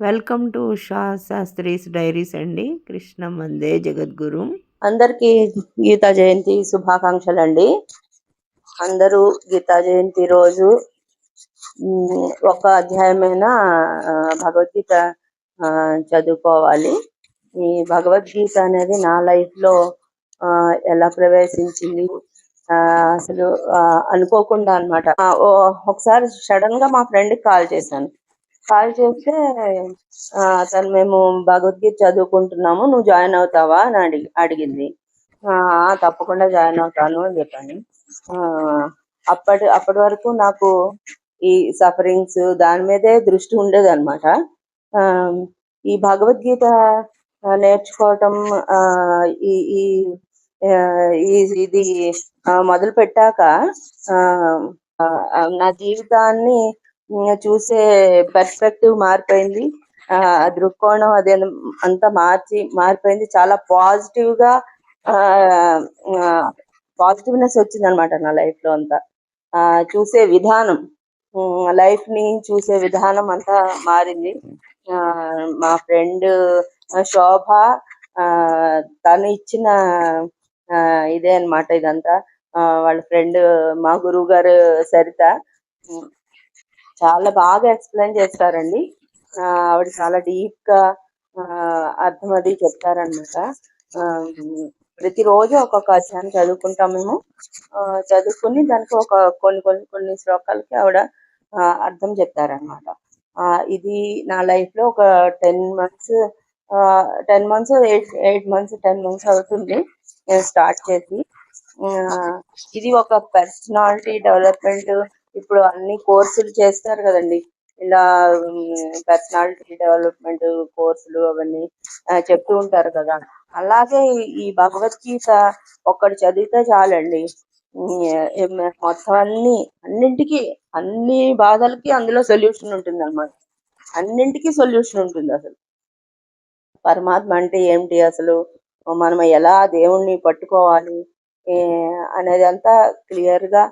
Welcome to Usha Shastri's diaries అండి. కృష్ణ మందే జగద్గురు. అందరికీ గీతా జయంతి శుభాకాంక్షలు అండి అందరూ గీతా జయంతి రోజు ఒక అధ్యాయమైన భగవద్గీత చదువుకోవాలి. ఈ భగవద్గీత అనేది నా లైఫ్లో ఆ, ఎలా ప్రవేశించింది? ఆ, అసలు అనుకోకుండా అనమాట ఒకసారి సడన్గా మా ఫ్రెండ్కి కాల్ చేశాను. కాల్ చేస్తే ఆ, తను మేము భగవద్గీత చదువుకుంటున్నాము నువ్వు జాయిన్ అవుతావా అని అడిగి అడిగింది. ఆ, తప్పకుండా జాయిన్ అవుతాను అని చెప్పాను. ఆ, అప్పటి అప్పటి వరకు నాకు ఈ సఫరింగ్స్ దాని మీదే దృష్టి ఉండేది అనమాట ఈ భగవద్గీత నేర్చుకోవటం ఆ, ఈ ఈ ఇది ఆ, మొదలు పెట్టాక ఆ, నా జీవితాన్ని చూసే పర్స్పెక్టివ్ మారిపోయింది. ఆ దృక్కోణం అది అంతా మార్చి మారిపోయింది. చాలా పాజిటివ్గా పాజిటివ్నెస్ వచ్చింది అనమాట నా లైఫ్లో అంతా. ఆ చూసే విధానం లైఫ్ని చూసే విధానం అంతా మారింది. ఆ మా ఫ్రెండ్ శోభ ఆ తను ఇచ్చిన ఆ, ఇదే అన్నమాట ఇదంతా. వాళ్ళ ఫ్రెండ్ మా గురువు గారు సరిత చాలా బాగా ఎక్స్ప్లెయిన్ చేస్తారండి. ఆవిడ చాలా డీప్గా అర్థం అది చెప్తారనమాట ప్రతిరోజు ఒక్కొక్క అధ్యాయం చదువుకుంటాం మేము. ఆ, చదువుకుని దానికి ఒక కొన్ని కొన్ని కొన్ని శ్లోకాలకి ఆవిడ అర్థం చెప్తారనమాట ఇది నా లైఫ్లో ఒక ten months ten months eight eight months ten months అవుతుంది నేను స్టార్ట్ చేసి. ఆ, ఇది ఒక పర్సనాలిటీ డెవలప్మెంట్ ఇప్పుడు అన్ని కోర్సులు చేస్తారు కదండి. ఇలా పర్సనాలిటీ డెవలప్మెంట్ కోర్సులు అవన్నీ చెప్తూ ఉంటారు కదా. అలాగే ఈ భగవద్గీత ఒక్కటి చదివితే చాలండి. మొత్తం అన్ని అన్నింటికి అన్ని బాధలకి అందులో సొల్యూషన్ ఉంటుంది అనమాట అన్నింటికి సొల్యూషన్ ఉంటుంది అసలు. పరమాత్మ అంటే ఏమిటి అసలు? మనం ఎలా దేవుణ్ణి పట్టుకోవాలి? అనేది అంతా క్లియర్గా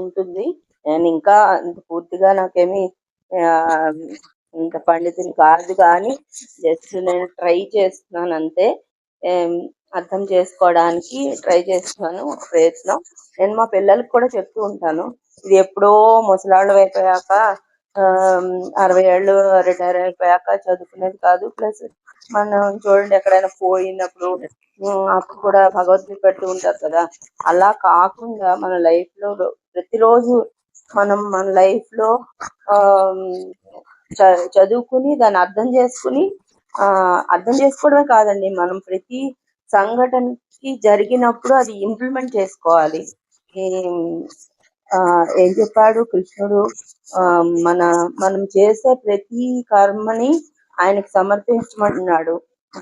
ఉంటుంది. నేను ఇంకా పూర్తిగా నాకేమి ఇంత పండితుని కాదు కానీ జస్ట్ నేను ట్రై చేస్తున్నాను అంతే. అర్థం చేసుకోవడానికి ట్రై చేస్తున్నాను ప్రయత్నం. నేను మా పిల్లలకు కూడా చెప్తూ ఉంటాను. ఇది ఎప్పుడో ముసలాళ్ళు అయిపోయాక ఆ, అరవై ఏళ్ళు రిటైర్ అయిపోయాక చదువుకునేది కాదు. ప్లస్ మనం చూడండి ఎక్కడైనా పోయినప్పుడు అప్పుడు కూడా భగవద్గీత పెడుతూ ఉంటారు కదా. అలా కాకుండా మన లైఫ్లో ప్రతిరోజు మనం మన లైఫ్లో ఆ చ- చదువుకుని దాన్ని అర్థం చేసుకుని ఆ అర్థం చేసుకోవడమే కాదండి. మనం ప్రతి సంఘటనకి జరిగినప్పుడు అది ఇంప్లిమెంట్ చేసుకోవాలి. ఏం ఆ, ఏం చెప్పాడు కృష్ణుడు? ఆ, మన మనం చేసే ప్రతి కర్మని ఆయనకు సమర్పించమన్నాడు.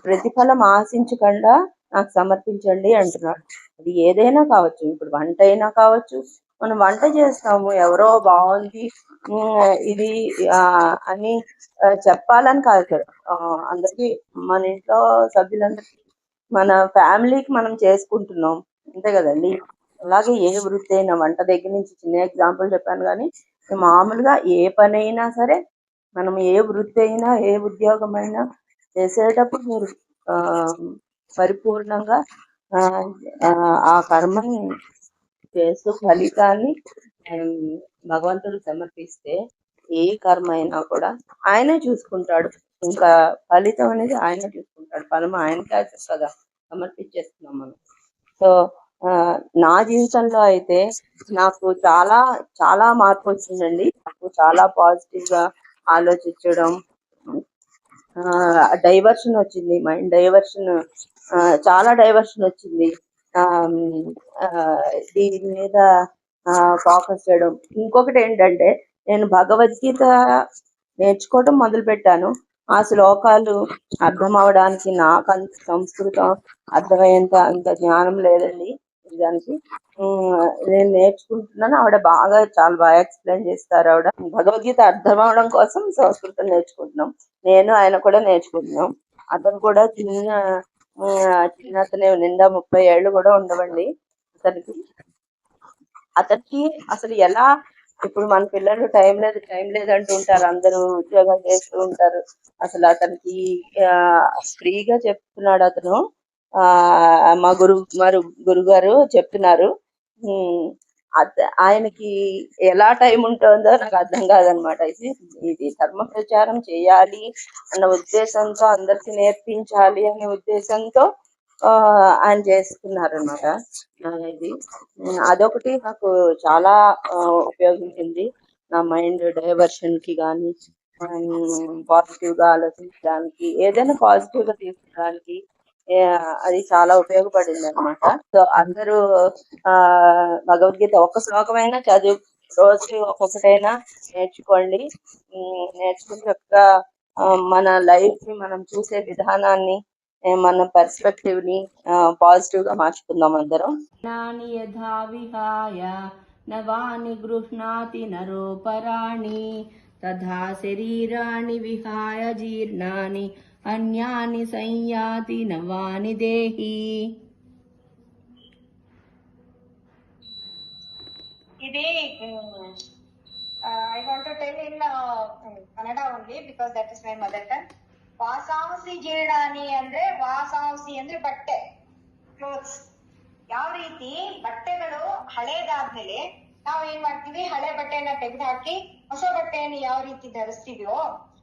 ప్రతిఫలం ఆశించకుండా నాకు సమర్పించండి అంటున్నాడు. అది ఏదైనా కావచ్చు. ఇప్పుడు వంట అయినా కావచ్చు మనం వంట చేస్తాము ఎవరో బాగుంది ఇది ఆ, అని చెప్పాలని కాదు కదా అందరికీ మన ఇంట్లో సభ్యులందరికీ మన ఫ్యామిలీకి మనం చేసుకుంటున్నాం. అంతే కదండి. అలాగే ఏ వృత్తి అయినా వంట దగ్గర నుంచి చిన్న ఎగ్జాంపుల్ చెప్పాను కానీ మామూలుగా ఏ పని అయినా సరే మనం ఏ వృత్తి అయినా ఏ ఉద్యోగం అయినా చేసేటప్పుడు మీరు ఆ, పరిపూర్ణంగా ఆ, ఆ కర్మని చేస్తూ ఫలితాన్ని భగవంతుడు సమర్పిస్తే ఏ కర్మ అయినా కూడా ఆయనే చూసుకుంటాడు. ఇంకా ఫలితం అనేది ఆయన చూసుకుంటాడు. ఫలం ఆయనకే కదా సమర్పించేస్తున్నాం మనం. సో నా జీవితంలో అయితే నాకు చాలా చాలా మార్పు వచ్చిందండి. నాకు చాలా పాజిటివ్గా ఆలోచించడం డైవర్షన్ వచ్చింది. మైండ్ డైవర్షన్ చాలా డైవర్షన్ వచ్చింది. దీని మీద ఫోకస్ చేయడం. ఇంకొకటి ఏంటంటే నేను భగవద్గీత నేర్చుకోవడం మొదలు పెట్టాను ఆ శ్లోకాలు అర్థం అవడానికి నాకు అంత సంస్కృతం అర్థమయ్యేంత అంత జ్ఞానం లేదండి. దానికి నేను నేర్చుకుంటున్నాను. ఆవిడ బాగా చాలా బాగా ఎక్స్ప్లెయిన్ చేస్తారు ఆవిడ. భగవద్గీత అర్థం అవడం కోసం సంస్కృతం నేర్చుకుంటున్నాం. నేను ఆయన కూడా నేర్చుకుంటున్నాం. అతను కూడా చిన్న చిన్న అతనే నిండా ముప్పై ఏళ్ళు కూడా ఉండవండి. అతనికి అతనికి అసలు ఎలా ఇప్పుడు మన పిల్లలు టైం లేదు టైం లేదు అంటూ ఉంటారు. అందరూ ఉద్యోగం చేస్తూ ఉంటారు. అసలు అతనికి ఫ్రీగా చెప్తున్నాడు అతను. ఆ మా గురు మరి గురుగారు చెప్తున్నారు. ఆయనకి ఎలా టైం ఉంటుందో నాకు అర్థం కాదనమాట. ఇది ఇది ధర్మ ప్రచారం చేయాలి అన్న ఉద్దేశంతో అందరికి నేర్పించాలి అనే ఉద్దేశంతో ఆ ఆయన చేస్తున్నారు ఇది అదొకటి నాకు చాలా ఉపయోగించింది. నా మైండ్ డైవర్షన్కి కానీ పాజిటివ్గా ఆలోచించడానికి ఏదైనా పాజిటివ్గా తీసుకోవడానికి అది చాలా ఉపయోగపడింది అనమాట సో అందరూ ఆ భగవద్గీత ఒక్క శ్లోకమైనా చదువు రోజు ఒక్కొక్కటైనా నేర్చుకోండి. నేర్చుకున్న నేర్చుకుని చక్కగా మన లైఫ్ని మనం చూసే విధానాన్ని మన పర్స్పెక్టివ్ని పాజిటివ్గా మార్చుకుందాం అందరం. నాని విహాయ నవాని గృహ్ణాతి నరోపరాణి తథా శరీరాణి విహాయ జీర్ణాని అన్యాని సంయాతి నవాని దేహి ఇది I want to tell in Kannada only because that is my mother tongue ವಾಸಾಂಸಿ ಜೀರ್ಣಾನಿ ಅಂದ್ರೆ ವಾಸಾಂಸಿ ಅಂದ್ರೆ ಬಟ್ಟೆ ಕ್ಲೋತ್ಸ್ ಯಾವ ರೀತಿ ಬಟ್ಟೆಗಳು ಹಳೇದಾದ್ಮೇಲೆ ನಾವ್ ಏನ್ ಮಾಡ್ತೀವಿ ಹಳೆ ಬಟ್ಟೆಯನ್ನ ತೆಗೆದು ಹಾಕಿ ಹೊಸ ಬಟ್ಟೆಯನ್ನು ಯಾವ ರೀತಿ ಧರಿಸ್ತೀವೋ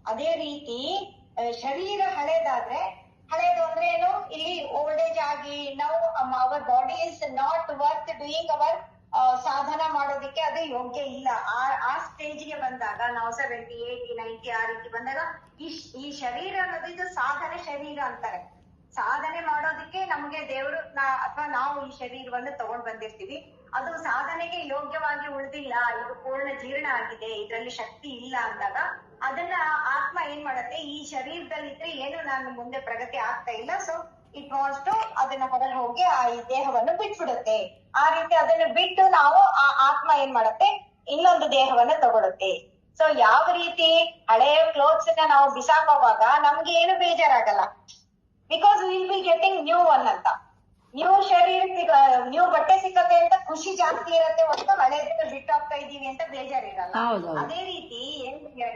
ಅದೇ ರೀತಿ ಆ, ಶರೀರ ಹಳೇದಾದ್ರೆ, ಹಳೇದು ಅಂದ್ರೆ ಏನು? ಇಲ್ಲಿ ಓಲ್ಡ್ ಏಜ್ ಆಗಿ ನಾವು our body is not worth doing our ಸಾಧನ ಮಾಡೋದಿಕ್ಕೆ ಅದು ಯೋಗ್ಯ ಇಲ್ಲ. ಆ ಆ ಸ್ಟೇಜ್ಗೆ ಬಂದಾಗ, ನಾವು ಸೆವೆಂಟಿ ಏಯ್ಟಿ ನೈಂಟಿ ಆ ರೀತಿ ಬಂದಾಗ, ಈ ಈ ಶರೀರ ಅನ್ನೋದು ಇದು ಸಾಧನೆ ಶರೀರ ಅಂತಾರೆ. ಸಾಧನೆ ಮಾಡೋದಿಕ್ಕೆ ನಮ್ಗೆ ದೇವರು ಅಥವಾ ನಾವು ಈ ಶರೀರವನ್ನು ತಗೊಂಡ್ ಬಂದಿರ್ತೀವಿ. ಅದು ಸಾಧನೆಗೆ ಯೋಗ್ಯವಾಗಿ ಉಳಿದಿಲ್ಲ. ಇದು ಪೂರ್ಣ ಜೀರ್ಣ ಆಗಿದೆ. ಇದರಲ್ಲಿ ಶಕ್ತಿ ಇಲ್ಲ ಅಂದಾಗ ಅದನ್ನ ಆತ್ಮ ಏನ್ ಮಾಡತ್ತೆ? ಈ ಶರೀರದಲ್ಲಿದ್ರೆ ಏನು ನಾನು ಮುಂದೆ ಪ್ರಗತಿ ಆಗ್ತಾ ಇಲ್ಲ. ಸೊ ಇಟ್ ವಾಸ್ ಟು ಅದನ್ನ ಹೊರಗೆ ಹೋಗಿ ಆ ಈ ದೇಹವನ್ನು ಬಿಟ್ಬಿಡುತ್ತೆ. ಆ ರೀತಿ ಅದನ್ನ ಬಿಟ್ಟು ನಾವು ಆ ಆತ್ಮ ಏನ್ ಮಾಡತ್ತೆ? ಇನ್ನೊಂದು ದೇಹವನ್ನ ತಗೊಳುತ್ತೆ. ಸೊ ಯಾವ ರೀತಿ ಹಳೆಯ ಕ್ಲೋತ್ಸ್ನ ನಾವು ಬಿಸಾಕೋವಾಗ ನಮ್ಗೆ ಏನು ಬೇಜಾರಾಗಲ್ಲ. Because will be getting new one ಅಂತ. ನ್ಯೂ ಶರೀರ ನ್ಯೂ ಬಟ್ಟೆ ಸಿಕ್ಕತ್ತೆ ಅಂತ ಖುಷಿ ಜಾಸ್ತಿ ಇರತ್ತೆ ಹೊರತು ಹಳೇದನ್ನ ಬಿಟ್ಟು ಹೋಗ್ತಾ ಇದೀವಿ ಅಂತ ಬೇಜಾರಿರಲ್ಲ. ಅದೇ ರೀತಿ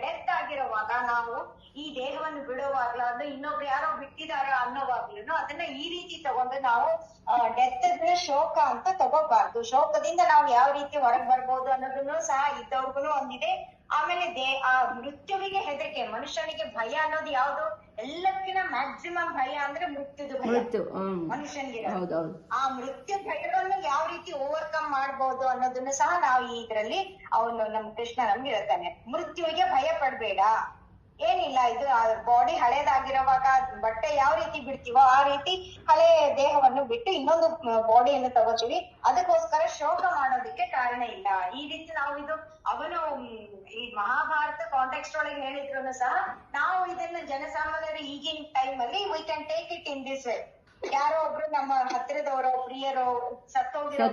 ಡೆತ್ ಆಗಿರುವಾಗ ನಾವು ಈ ದೇಹವನ್ನು ಬಿಡುವಾಗ್ಲೂ ಅಂದ್ರೆ ಇನ್ನೊಬ್ರು ಯಾರೋ ಬಿಟ್ಟಿದಾರ ಅನ್ನೋವಾಗ್ಲೂ ಅದನ್ನ ಈ ರೀತಿ ತಗೊಂಡು ನಾವು ಡೆತ್ ಶೋಕ ಅಂತ ತಗೋಬಾರ್ದು. ಶೋಕದಿಂದ ನಾವು ಯಾವ ರೀತಿ ಹೊರಗ್ ಬರ್ಬೋದು ಅನ್ನೋದನ್ನು ಸಹ ಇದ್ದವ್ರಿಗೂ ಒಂದಿದೆ. ಆಮೇಲೆ ದೇ ಆ ಮೃತ್ಯುವಿಗೆ ಹೆದರಿಕೆ ಮನುಷ್ಯನಿಗೆ ಭಯ ಅನ್ನೋದು ಯಾವ್ದು? ಎಲ್ಲಕ್ಕಿಂತ ಮ್ಯಾಕ್ಸಿಮಮ್ ಭಯ ಅಂದ್ರೆ ಮೃತ್ಯುದು ಭಯ. ಮೃತ್ಯು ಹ್ಮ್. ಮನುಷ್ಯನಿಗೆ. ಹೌದೌದು. ಆ ಮೃತ್ಯು ಭಯವನ್ನು ಯಾವ ರೀತಿ ಓವರ್ಕಮ್ ಮಾಡ್ಬೋದು ಅನ್ನೋದನ್ನು ಸಹ ನಾವು ಈ ಇದ್ರಲ್ಲಿ ಅವನು ನಮ್ ಕೃಷ್ಣ ನಮ್ಗೆ ಹೇಳ್ತಾನೆ. ಮೃತ್ಯುವಿಗೆ ಭಯ ಪಡ್ಬೇಡ. ಏನಿಲ್ಲ ಇದು ಬಾಡಿ ಹಳೇದಾಗಿರುವಾಗ ಬಟ್ಟೆ ಯಾವ ರೀತಿ ಬಿಡ್ತೀವೋ ಆ ರೀತಿ ಹಳೆ ದೇಹವನ್ನು ಬಿಟ್ಟು ಇನ್ನೊಂದು ಬಾಡಿಯನ್ನು ತಗೋತೀವಿ. ಅದಕ್ಕೋಸ್ಕರ ಶೋಕ ಮಾಡೋದಕ್ಕೆ ಕಾರಣ ಇಲ್ಲ. ಈ ರೀತಿ ನಾವು ಇದು ಟೆಕ್ಸ್ಟ್ ಒಳಗೆ ಹೇಳಿದ್ರು ಸಹ ನಾವು ಇದನ್ನ ಜನಸಾಮಾನ್ಯರು ಈಗಿನ ಟೈಮ್ ಅಲ್ಲಿ we can take it in this way ಯಾರೋ ಒಬ್ರು ನಮ್ಮ ಹತ್ತಿರದವರೋ ಪ್ರಿಯರೋ ಸತ್ತೋಗಿರೋ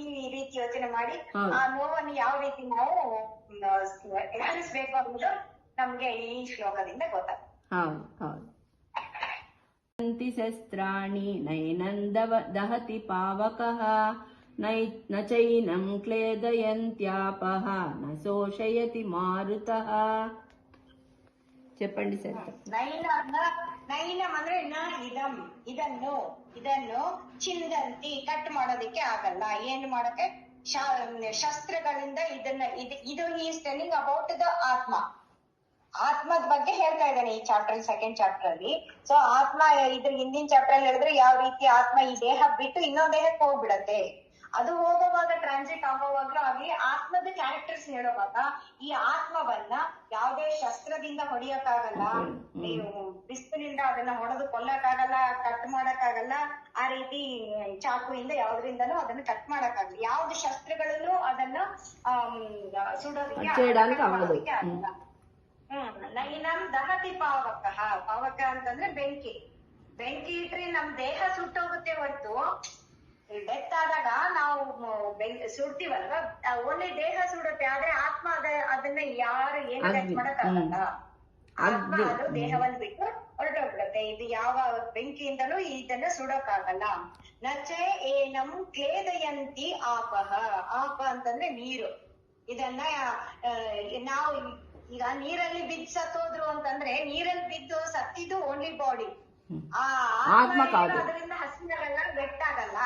ಈ ರೀತಿ ಯೋಚನೆ ಮಾಡಿ ಆ ನೋವನ್ನ ಯಾವ ರೀತಿ ನಾವು ಎದುರಿಸ್ಬೇಕು ಅನ್ನೋದು ನಮ್ಗೆ ಈ ಶ್ಲೋಕದಿಂದ ಗೊತ್ತಾಗ್ತದೆ ಶಸ್ತ್ರಾಣಿ ನಯನಂದವ ದಹತಿ ಪಾವಕಃ. नै न चैनं क्लेदयन्त्यापः न शोषयति मारुतः చెప్పండి సరిత ನೈನ ನೈನಂ ಅಂದ್ರೆ ನ ಇದಂ ಇದನ್ನು ಇದನ್ನು ಚಿಂದಂತಿ ಕಟ್ ಮಾಡೋದಕ್ಕೆ ಆಗಲ್ಲ ಏನ್ ಮಾಡಕ್ಕೆ ಶ- ಶಸ್ತ್ರಗಳಿಂದ ಇದನ್ನ ಇದು ಇದು ಈಸ್ ಟೆಲಿಂಗ್ ಅಬೌಟ್ ದ ಆತ್ಮ ಆತ್ಮದ ಬಗ್ಗೆ ಹೇಳ್ತಾ ಇದ್ದಾನೆ ಈ ಚಾಪ್ಟರ್ ಸೆಕೆಂಡ್ ಚಾಪ್ಟರ್ ಅಲ್ಲಿ ಸೊ ಆತ್ಮ ಇದ್ರ ಹಿಂದಿನ ಚಾಪ್ಟರ್ ಅಲ್ಲಿ ಹೇಳಿದ್ರೆ ಯಾವ ರೀತಿ ಆತ್ಮ ಈ ದೇಹ ಬಿಟ್ಟು ಇನ್ನೊಂದ್ ದೇಹಕ್ಕೆ ಹೋಗ್ಬಿಡತ್ತೆ ಅದು ಹೋಗೋವಾಗ ಟ್ರಾನ್ಸಿಟ್ ಆಗೋವಾಗ್ಲೂ ಆಗ್ಲಿ ಆತ್ಮದ ಕ್ಯಾರೆಕ್ಟರ್ಸ್ ಹೇಳುವಾಗ ಈ ಆತ್ಮವನ್ನ ಯಾವುದೇ ಶಸ್ತ್ರದಿಂದ ಹೊಡಿಯಕ್ಕಾಗಲ್ಲ ನೀವು ಅದನ್ನ ಹೊಡೆದು ಕೊಲ್ಲಕ್ಕಾಗಲ್ಲ ಕಟ್ ಮಾಡಕ್ಕಾಗಲ್ಲ ಆ ರೀತಿ ಚಾಕುವಿಂದ ಯಾವ್ದ್ರಿಂದಲೂ ಅದನ್ನ ಕಟ್ ಮಾಡಕ್ಕಾಗಲ್ಲ. ಯಾವ್ದು ಶಸ್ತ್ರಗಳಲ್ಲೂ ಅದನ್ನ ಸುಡೋದಕ್ಕೆ ಆಗಲ್ಲ. ಹ್ಮ್. ನಮ್ ದಹತಿ ಪಾವಕ ಪಾವಕ ಅಂತಂದ್ರೆ ಬೆಂಕಿ. ಬೆಂಕಿ ಇದ್ರೆ ನಮ್ ದೇಹ ಸುಟ್ಟೋಗುತ್ತೆ ಹೊರತು ಡೆತ್ ಆದಾಗ ನಾವು ಸುಡ್ತೀವಲ್ವಾ? ಓನ್ಲಿ ದೇಹ ಸುಡುತ್ತೆ ಆದ್ರೆ ಆತ್ಮ ಅದ ಅದನ್ನ ಯಾರು ಏನ್ ಡೆತ್ ಮಾಡಕ್ಕಾಗಲ್ಲ. ಆತ್ಮ. ಅದು ದೇಹವನ್ನು ಬಿಟ್ಟು ಹೊರಟೋಗ್ಬಿಡುತ್ತೆ. ಇದು ಯಾವ ಬೆಂಕಿಯಿಂದಲೂ ಇದನ್ನ ಸುಡೋಕ್ಕಾಗಲ್ಲ. ನಚೆ ಏನಂ ಕ್ಲೇದಯಂತಿ ಆಪಹ. ಆಪ ಅಂತಂದ್ರೆ ನೀರು. ಇದನ್ನ ಆ, ನಾವು ಈಗ ನೀರಲ್ಲಿ ಬಿದ್ದು ಸತ್ತೋದ್ರು ಅಂತಂದ್ರೆ ನೀರಲ್ಲಿ ಬಿದ್ದು ಸತ್ತಿದ್ದು ಓನ್ಲಿ ಬಾಡಿ ಆತ್ಮ ಕಾದು. ಅದರಿಂದ ಹಸಿರಲ್ಲ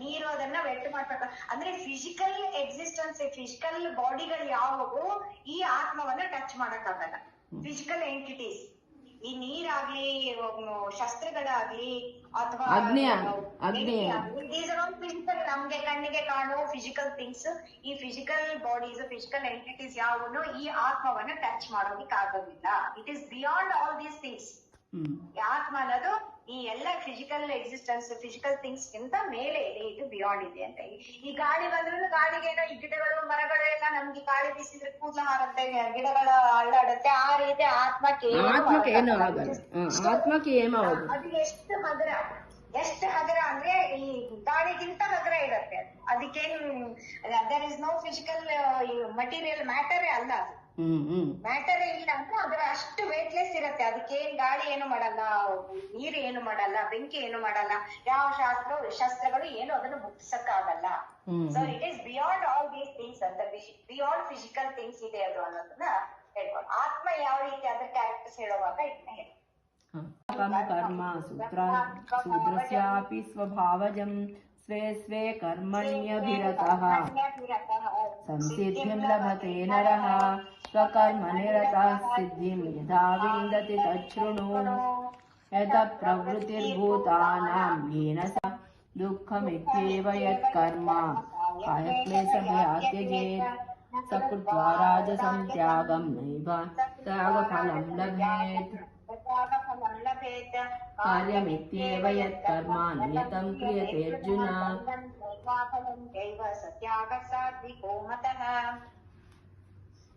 ನೀರು ಅದನ್ನ ವೆಟ್ ಮಾಡ್ಬೇಕು. ಅಂದ್ರೆ ಫಿಸಿಕಲ್ ಎಕ್ಸಿಸ್ಟೆನ್ಸ್ ಫಿಸಿಕಲ್ ಬಾಡಿಗಳು ಯಾವುವು ಈ ಆತ್ಮವನ್ನ ಟಚ್ ಮಾಡಕ್ಕಾಗಲ್ಲ. ಫಿಸಿಕಲ್ ಎಂಟಿಟೀಸ್ ಈ ನೀರಾಗ್ಲಿ ಶಸ್ತ್ರಗಳಾಗ್ಲಿ ಅಥವಾ ಫಿಸಿಕಲ್ ನಮ್ಗೆ ಕಣ್ಣಿಗೆ ಕಾಣುವ ಫಿಸಿಕಲ್ ಥಿಂಗ್ಸ್ ಈ ಫಿಸಿಕಲ್ ಬಾಡೀಸ್ ಫಿಸಿಕಲ್ ಎಂಟಿಟೀಸ್ ಯಾವುನು ಈ ಆತ್ಮವನ್ನ ಟಚ್ ಮಾಡೋದಿಕ್ ಆಗೋದಿಲ್ಲ it is beyond all these things ಆತ್ಮ ಅನ್ನೋದು ಈ ಎಲ್ಲ ಫಿಸಿಕಲ್ ಎಕ್ಸಿಸ್ಟೆನ್ಸ್ ಫಿಸಿಕಲ್ ಥಿಂಗ್ಸ್ ಗಿಂತ ಮೇಲೆ ಇದೆ ಇದು ಬಿಯಾಂಡ್ ಇದೆ ಅಂತ ಈ- ಗಾಳಿ ಬಂದ್ರೂ ಗಾಳಿಗೆ ಏನೋ ಈ ಗಿಡಗಳು ಮರಗಳು ಎಲ್ಲ ನಮ್ಗೆ ಗಾಳಿ ಬೀಸಿದ್ರೆ ಕೂದಲ ಹಾರುತ್ತೆ ಗಿಡಗಳ ಅಳ್ಳಾಡುತ್ತೆ ಆ ರೀತಿ ಆತ್ಮಕ್ಕೆ ಆತ್ಮಕ್ಕೆ ಅದು ಎಷ್ಟು ಮಧುರ ಎಷ್ಟು ಹಗರ ಅಂದ್ರೆ ಈ ಗಾಳಿಗಿಂತ ಹಗರ ಇರುತ್ತೆ ಅದು. ಅದಕ್ಕೇನು there is no physical material ಮ್ಯಾಟರೇ ಅಲ್ಲ ಅದು. ಮ್ಯಾಟರ್ ಇಲ್ಲ ಅಂದ್ರೆ ಅದರ ಅಷ್ಟು ವೇಟ್ಲೆಸ್ ಇರುತ್ತೆ. ಅದಕ್ಕೇನ್ ಗಾಳಿ ಏನು ಮಾಡಲ್ಲ ನೀರು ಏನು ಮಾಡಲ್ಲ ಬೆಂಕಿ ಏನು ಮಾಡಲ್ಲ. ಯಾವ ಶಾಸ್ತ್ರ ಶಸ್ತ್ರಗಳು ಏನು ಅದನ್ನು ಮುಟ್ಟಿಸಕ್ ಆಗಲ್ಲ so it is beyond all these things ಅಂತ ಬಿಯಾಂಡ್ ಫಿಸಿಕಲ್ ಥಿಂಗ್ಸ್ ಇದೆ ಅದು ಅನ್ನೋದನ್ನ ಹೇಳ್ಕೊಂಡು ಆತ್ಮ ಯಾವ ರೀತಿ ಅದ್ರ ಕ್ಯಾರೆಕ್ಟರ್ಸ್ ಹೇಳುವಾಗ ಇದನ್ನ ಹೇಳಿ. ಕರ್ಮ ಸೂತ್ರ ಶೂದ್ರಸ್ಯಾಪಿ ಸ್ವಭಾವಜಂ ಸ್ವೆ कर्मण्यभिरतः ಕರ್ಮಣ್ಯಭಿರತಃ. लभते ಲಭತೆ स्वकर्मणि निरता सिद्धि यथा विन्दति तच्छृणु। यतः प्रवृत्तिर्भूतानां येन स यत्कर्म। स राजसं त्यागं नैव त्यागफलं लभेत्। कार्यमित्येव यत्कर्म नियतं क्रियते अर्जुन।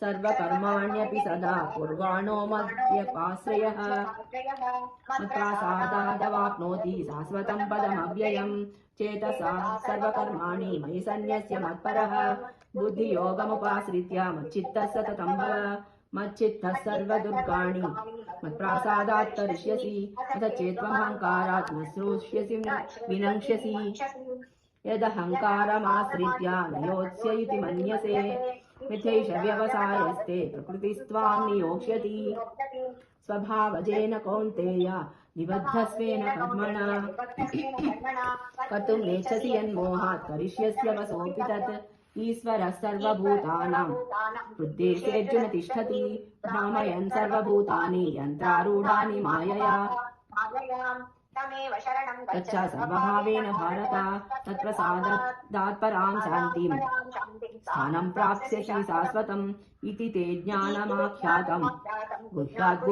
सर्वकर्माण्यपि सदा कुर्वाणो मद्यपाश्रयः मत्प्रासादादवाप्नोति शाश्वतं पदमव्ययम्। चेतसा सर्वकर्माणि मयि सन्न्यस्य मत्परः। बुद्धियोगमुपाश्रित्य मच्चित्तः सततं भव मच्चित्तः सर्वदुर्गाणि मत्प्रासादात् तरिष्यसि अथ चेत्त्वमहङ्कारात् न श्रोष्यसि विनङ्क्ष्यसि। यदहङ्कारमाश्रित्य नयोत्स्य इति मन्यसे। मिथ्यैष व्यवसायस्ते प्रकृतिस्त्वां नियोक्ष्यति। स्वभावजेन कौन्तेय निबद्धस्वेन कर्मणा। कर्तुं नेच्छसि यन्मोहात्, करिष्यस्य वसोऽपि तत्। ईश्वरः सर्वभूतानां हृद्देशेऽर्जुन तिष्ठति भ्रामयन् सर्वभूतानि, यन्त्रारूढानि मायया। तच्च सर्वभावेन भारत। तत्प्रसादात् परां शान्तिं स्थानं प्राप्स्यसि शाश्वतम् इति ते ज्ञानमाख्यातम्। गुह्यात्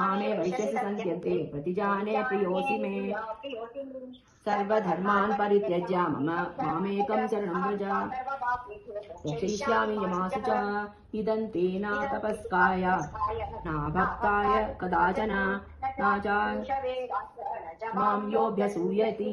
मामे वैश्यसि सन्त्यन्ते प्रतिजाने प्रियोऽसि मे। सर्वधर्मान् परित्यज्य मम मामेकं शरणं व्रज। रक्षयिष्यामि यमासु च। इदं तपस्काय। न कदाचन। न माँ योऽभ्यसूयति।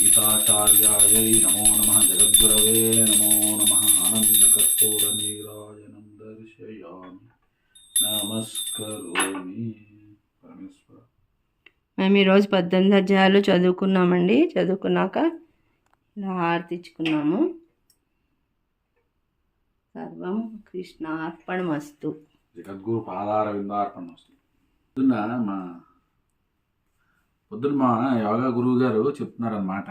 గీతాచార్యాయై నమో నమ జగద్గురవే నమో నమ ఆనందకర్పూరనీరాజనం దర్శయామి నమస్కరోమి మేము ఈరోజు పద్దెనిమిది అధ్యాయాలు చదువుకున్నామండి. చదువుకున్నాక ఇలా హారతిచ్చుకున్నాము సర్వం మస్తు జగద్గురు పాదార విందార్పణమస్తు. పొద్దున్న మా పొద్దున్న మా యోగా గురువు గారు చెప్తున్నారనమాట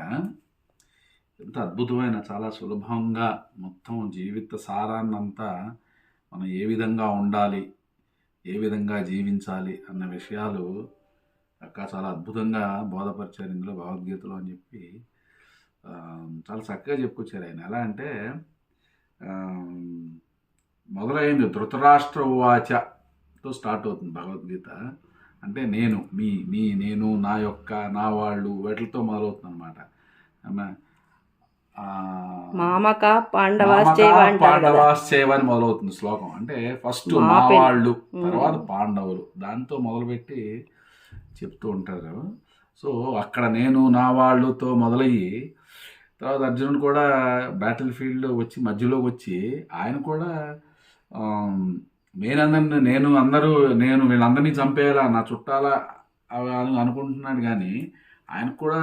ఎంత అద్భుతమైన చాలా సులభంగా మొత్తం జీవిత సారాన్నంతా మనం ఏ విధంగా ఉండాలి ఏ విధంగా జీవించాలి అన్న విషయాలు అక్క చాలా అద్భుతంగా బోధపరిచారు ఇందులో భగవద్గీతలో అని చెప్పి. చాలా చక్కగా చెప్పుకొచ్చారు ఆయన. ఎలా అంటే మొదలైంది ధృతరాష్ట్ర ఉవాచతో స్టార్ట్ అవుతుంది భగవద్గీత. అంటే నేను మీ మీ నేను నా యొక్క నా వాళ్ళు వీటితో మొదలవుతుంది అనమాట మామక పాండవాశ్చైవ అని మొదలవుతుంది శ్లోకం. అంటే ఫస్ట్ మా వాళ్ళు. తర్వాత పాండవులు. దాంతో మొదలుపెట్టి చెప్తూ ఉంటారు. సో అక్కడ నేను నా వాళ్ళతో మొదలయ్యి తర్వాత అర్జునుడు కూడా బ్యాటిల్ ఫీల్డ్ వచ్చి మధ్యలోకి వచ్చి ఆయన కూడా నేనందరిని నేను అందరూ నేను వీళ్ళందరినీ చంపేయాలా నా చుట్టాలా అవి అని అనుకుంటున్నాడు కానీ ఆయనకు కూడా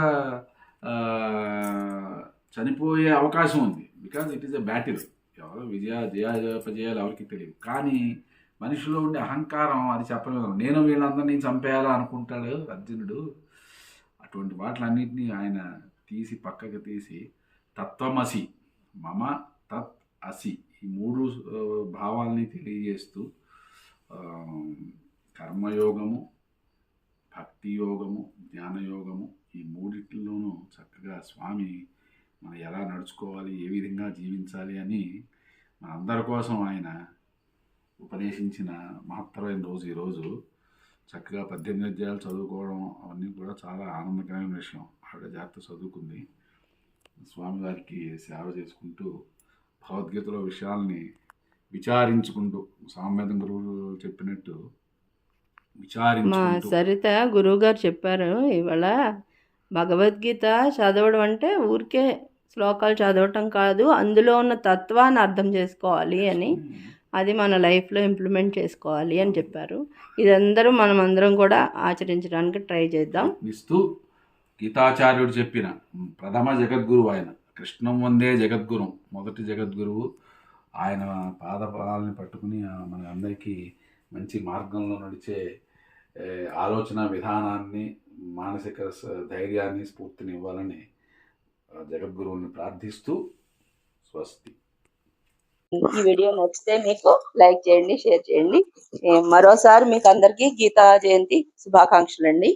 చనిపోయే అవకాశం ఉంది. Because it is a battle ఎవరు విజయ జయ ఎవరికి తెలియదు. కానీ మనిషిలో ఉండే అహంకారం అది చెప్పలేదు నేను వీళ్ళందరినీ చంపేయాలా అనుకుంటాడు అర్జునుడు. అటువంటి వాటిలన్నింటినీ ఆయన తీసి పక్కకు తీసి తత్వమసి మమ తత్ అసి ఈ మూడు భావాల్ని తెలియజేస్తూ కర్మయోగము భక్తి యోగము జ్ఞానయోగము ఈ మూడింటిలోనూ చక్కగా స్వామి మనం ఎలా నడుచుకోవాలి ఏ విధంగా జీవించాలి అని మన అందరి కోసం ఆయన ఉపదేశించిన మహత్తరమైన రోజు ఈరోజు చక్కగా పద్దెనిమిది అధ్యాయాలు చదువుకోవడం అవన్నీ కూడా చాలా ఆనందకరమైన విషయం. ఆవిడ జాగ్రత్త చదువుకుంది. స్వామివారికి సేవ చేసుకుంటూ భగవద్గీతలో విషయాల్ని విచారించుకుంటూ సామవేదం గురువులు చెప్పినట్టు మా సరిత గురువు గారు చెప్పారు ఇవాళ భగవద్గీత చదవడం అంటే ఊరికే శ్లోకాలు చదవటం కాదు అందులో ఉన్న తత్వాన్ని అర్థం చేసుకోవాలి అని అది మన లైఫ్లో ఇంప్లిమెంట్ చేసుకోవాలి అని చెప్పారు. ఇదందరూ మనం అందరం కూడా ఆచరించడానికి ట్రై చేద్దాం. ప్రయత్నిస్తూ గీతాచార్యుడు చెప్పిన ప్రథమ జగద్గురువు ఆయన కృష్ణం వందే జగద్గురు. మొదటి జగద్గురువు. ఆయన పాదపాలని పట్టుకుని మన అందరికీ మంచి మార్గంలో నడిచే ఆలోచన విధానాన్ని మానసిక ధైర్యాన్ని స్ఫూర్తిని ఇవ్వాలని జగద్గురువుని ప్రార్థిస్తూ స్వస్తి. ఈ వీడియో నచ్చితే మీకు లైక్ చేయండి షేర్ చేయండి. మరోసారి మీకు అందరికీ గీతా జయంతి శుభాకాంక్షలు అండి